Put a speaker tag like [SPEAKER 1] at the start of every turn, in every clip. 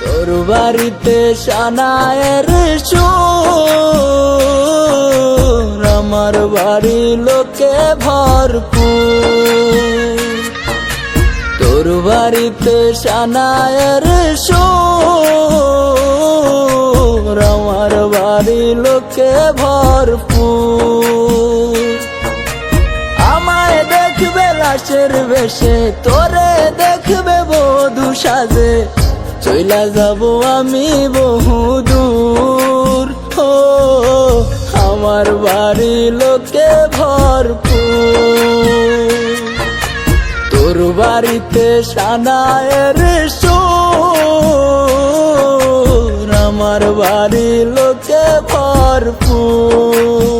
[SPEAKER 1] তোর বাড়িতে সানায়ের সুর আমার বাড়ি লোকে ভরপুর। তোর বাড়িতে সানায়ের সুর আমার বাড়ি লোকে ভরপুর। আমায় দেখবে লাশের বেশে তোরে দেখবে বধু সাজে। চইলা যাব আমি বহু দূর। ও, আমার বাড়ি লোকে ভরপুর। তোর বাড়িতে সানায়ের সুর, আমার বাড়ি লোকে ভরপুর।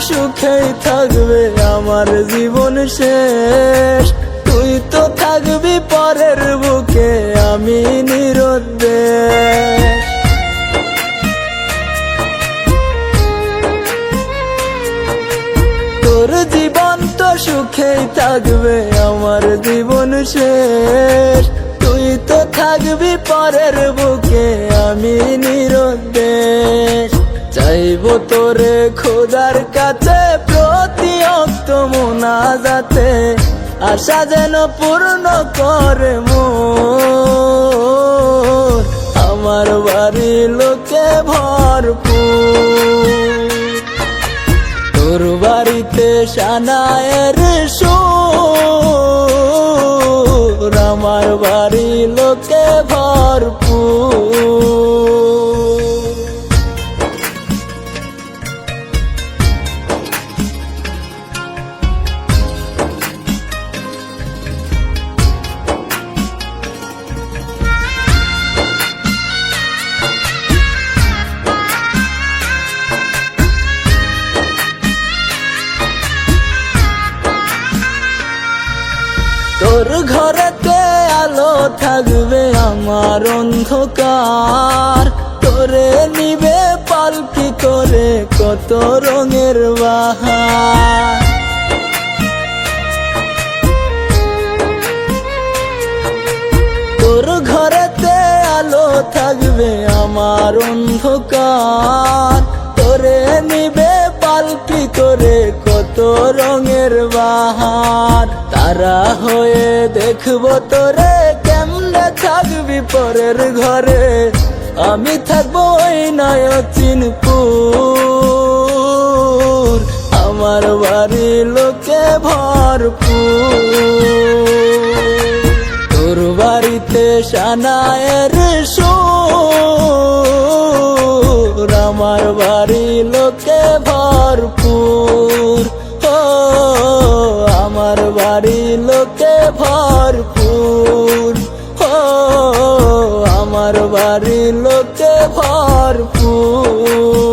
[SPEAKER 1] সুখেই থাকবে আমার জীবন শেষ। তুই তো থাকবি পরের বুকে, আমি নিরুদ্দেশ। তোর জীবন তো সুখেই থাকবে আমার জীবন শেষ। তুই তো থাকবি পরের বুকে, আমি নিরুদ্দেশ। চাইব তোরে খোদার কাছে প্রতি অক্ত মোনা যাতে আশা যেন পূর্ণ করে মোর। আমার বাড়ি লোকে ভরপুর। তোর বাড়িতে সানায়ের সুর। আমার বাড়ি লোকে ভরপুর। ঘরেতে আলো থাকবে, আমার অন্ধকার। তোরে নিবে পালকি করে কত রঙের বাহার। তোর ঘরেতে আলো থাকবে, আমার অন্ধকার। তারা হয়ে দেখব তোরে, কেমনে থাকবি পরের ঘরে? আমি থাকব ওই নয় চিনপুর আমার বাড়ি লোকে ভরপুর। তোর বাড়িতে সানায়ের সুর, আমার বাড়ি বাড়ি লোকে ভরপুর। ও আমার বাড়ি লোকে ভরপুর।